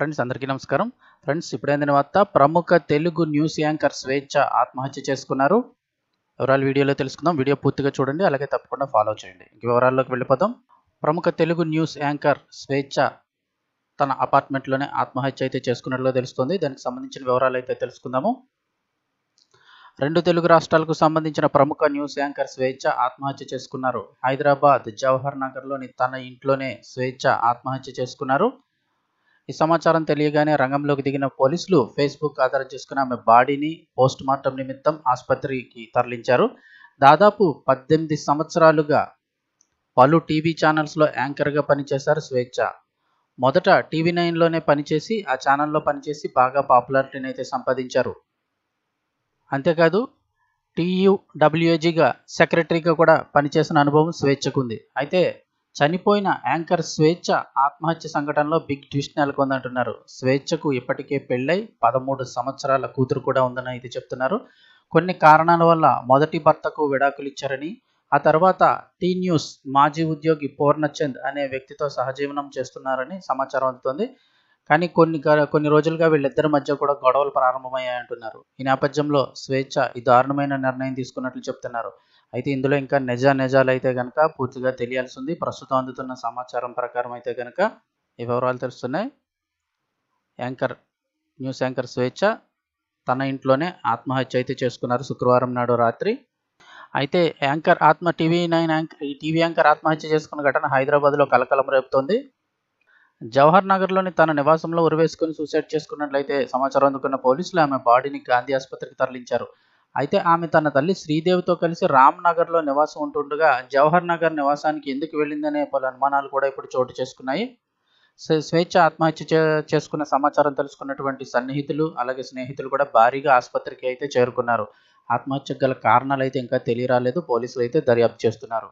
Friends అందరికీ నమస్కారం. Friends ఇప్పుడైన వార్త? ప్రముఖ తెలుగు న్యూస్ యాంకర్ స్వేచ్ఛ ఆత్మహత్య చేసుకున్నారు. వివరాలు వీడియోలో తెలుసుకుందాం. వీడియో పూర్తిగా చూడండి అలాగే తప్పకుండా ఫాలో చేయండి. ఇంక వివరాల్లోకి వెళ్ళిపోదాం. ప్రముఖ తెలుగు న్యూస్ యాంకర్ స్వేచ్ఛ తన అపార్ట్మెంట్లోనే ఆత్మహత్య అయితే చేసుకున్నట్లుగా తెలుస్తుంది. దానికి సంబంధించిన వివరాలు అయితే తెలుసుకుందాము. రెండు తెలుగు రాష్ట్రాలకు సంబంధించిన ప్రముఖ న్యూస్ యాంకర్ స్వేచ్ఛ ఆత్మహత్య చేసుకున్నారు. హైదరాబాద్ జవహర్ నగర్లోని తన ఇంట్లోనే స్వేచ్ఛ ఆత్మహత్య చేసుకున్నారు. ఈ సమాచారం తెలియగానే రంగంలోకి దిగిన పోలీసులు ఫేస్బుక్ ఆధారం చేసుకుని ఆమె బాడీని పోస్ట్ మార్టం నిమిత్తం ఆసుపత్రికి తరలించారు. దాదాపు పద్దెనిమిది సంవత్సరాలుగా పలు టీవీ ఛానల్స్లో యాంకర్గా పనిచేశారు స్వేచ్ఛ. మొదట టీవీ నైన్లోనే పనిచేసి ఆ ఛానల్లో పనిచేసి బాగా పాపులారిటీని అయితే సంపాదించారు. అంతేకాదు టీయూడబ్ల్యూఏజీగా సెక్రటరీగా కూడా పనిచేసిన అనుభవం స్వేచ్ఛకుంది అయితే చనిపోయిన యాంకర్ స్వేచ్ఛ ఆత్మహత్య సంఘటనలో బిగ్ ట్విస్ట్ నెలకొందంటున్నారు. స్వేచ్ఛకు ఇప్పటికే పెళ్ళై పదమూడు సంవత్సరాల కూతురు కూడా ఉందని అయితే చెప్తున్నారు. కొన్ని కారణాల వల్ల మొదటి భర్తకు విడాకులు ఇచ్చారని ఆ తర్వాత టీ న్యూస్ మాజీ ఉద్యోగి పూర్ణచంద్ అనే వ్యక్తితో సహజీవనం చేస్తున్నారని సమాచారం అందుతుంది. కానీ కొన్ని కొన్ని రోజులుగా వీళ్ళిద్దరి మధ్య కూడా గొడవలు ప్రారంభమయ్యాయంటున్నారు. ఈ నేపథ్యంలో స్వేచ్ఛ ఈ దారుణమైన నిర్ణయం తీసుకున్నట్లు చెప్తున్నారు. అయితే ఇందులో ఇంకా నిజ నిజాలు అయితే కనుక పూర్తిగా తెలియాల్సి ఉంది ప్రస్తుతం అందుతున్న సమాచారం ప్రకారం అయితే కనుక ఈ వివరాలు తెలుస్తున్నాయి. యాంకర్ న్యూస్ యాంకర్ స్వేచ్ఛ తన ఇంట్లోనే ఆత్మహత్య అయితే చేసుకున్నారు శుక్రవారం నాడు రాత్రి. అయితే యాంకర్ ఆత్మ టీవీ నైన్ యాంకర్ ఈ టీవీ యాంకర్ ఆత్మహత్య చేసుకున్న ఘటన హైదరాబాద్లో కలకలం రేపుతోంది. జవహర్ నగర్లోని తన నివాసంలో ఉరివేసుకుని సూసైడ్ చేసుకున్నట్లయితే సమాచారం అందుకున్న పోలీసులు ఆమె బాడీని గాంధీ ఆసుపత్రికి తరలించారు. అయితే ఆమె తన తల్లి శ్రీదేవితో కలిసి రామ్ నగర్లో నివాసం ఉంటుండగా జవహర్ నగర్ నివాసానికి ఎందుకు వెళ్ళిందనే పలు అనుమానాలు కూడా ఇప్పుడు చోటు చేసుకున్నాయి. స్వేచ్ఛ ఆత్మహత్య చేసుకున్న సమాచారం తెలుసుకున్నటువంటి సన్నిహితులు అలాగే స్నేహితులు కూడా భారీగా ఆసుపత్రికి అయితే చేరుకున్నారు. ఆత్మహత్యకు గల కారణాలు అయితే ఇంకా తెలియరాలేదు పోలీసులు అయితే దర్యాప్తు చేస్తున్నారు.